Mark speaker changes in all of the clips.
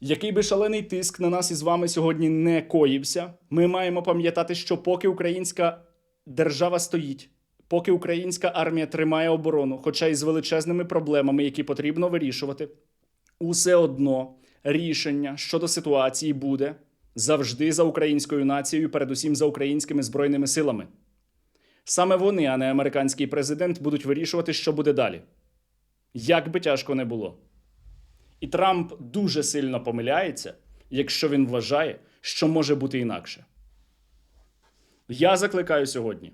Speaker 1: Який би шалений тиск на нас із вами сьогодні не коївся, ми маємо пам'ятати, що поки українська держава стоїть, поки українська армія тримає оборону, хоча й з величезними проблемами, які потрібно вирішувати, усе одно рішення щодо ситуації буде завжди за українською нацією, передусім за українськими збройними силами. Саме вони, а не американський президент, будуть вирішувати, що буде далі. Як би тяжко не було. І Трамп дуже сильно помиляється, якщо він вважає, що може бути інакше. Я закликаю сьогодні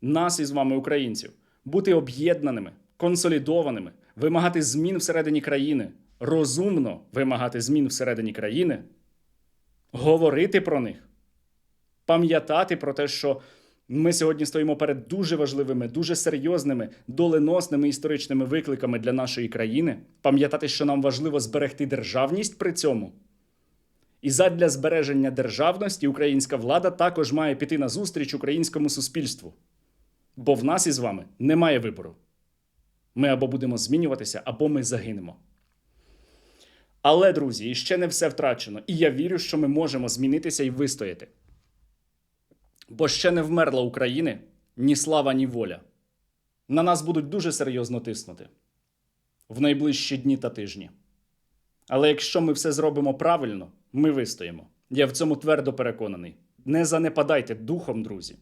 Speaker 1: нас із вами, українців, бути об'єднаними, консолідованими, вимагати змін всередині країни, розумно вимагати змін всередині країни, говорити про них, пам'ятати про те, що ми сьогодні стоїмо перед дуже важливими, дуже серйозними, доленосними історичними викликами для нашої країни, пам'ятати, що нам важливо зберегти державність при цьому. І задля збереження державності українська влада також має піти на зустріч українському суспільству. Бо в нас із вами немає вибору. Ми або будемо змінюватися, або ми загинемо. Але, друзі, іще не все втрачено, і я вірю, що ми можемо змінитися і вистояти. Бо ще не вмерла України ні слава, ні воля. На нас будуть дуже серйозно тиснути в найближчі дні та тижні. Але якщо ми все зробимо правильно, ми вистоїмо. Я в цьому твердо переконаний. Не занепадайте духом, друзі.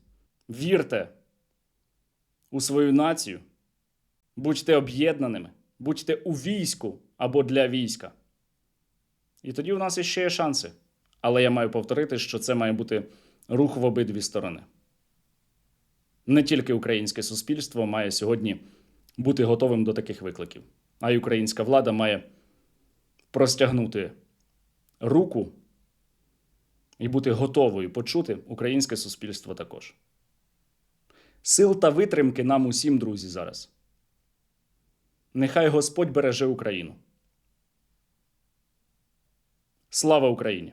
Speaker 1: Вірте у свою націю, будьте об'єднаними, будьте у війську або для війська. І тоді у нас іще є шанси. Але я маю повторити, що це має бути рух в обидві сторони. Не тільки українське суспільство має сьогодні бути готовим до таких викликів, а й українська влада має простягнути руку і бути готовою почути українське суспільство також. Сил та витримки нам усім, друзі, зараз. Нехай Господь береже Україну. Слава Україні!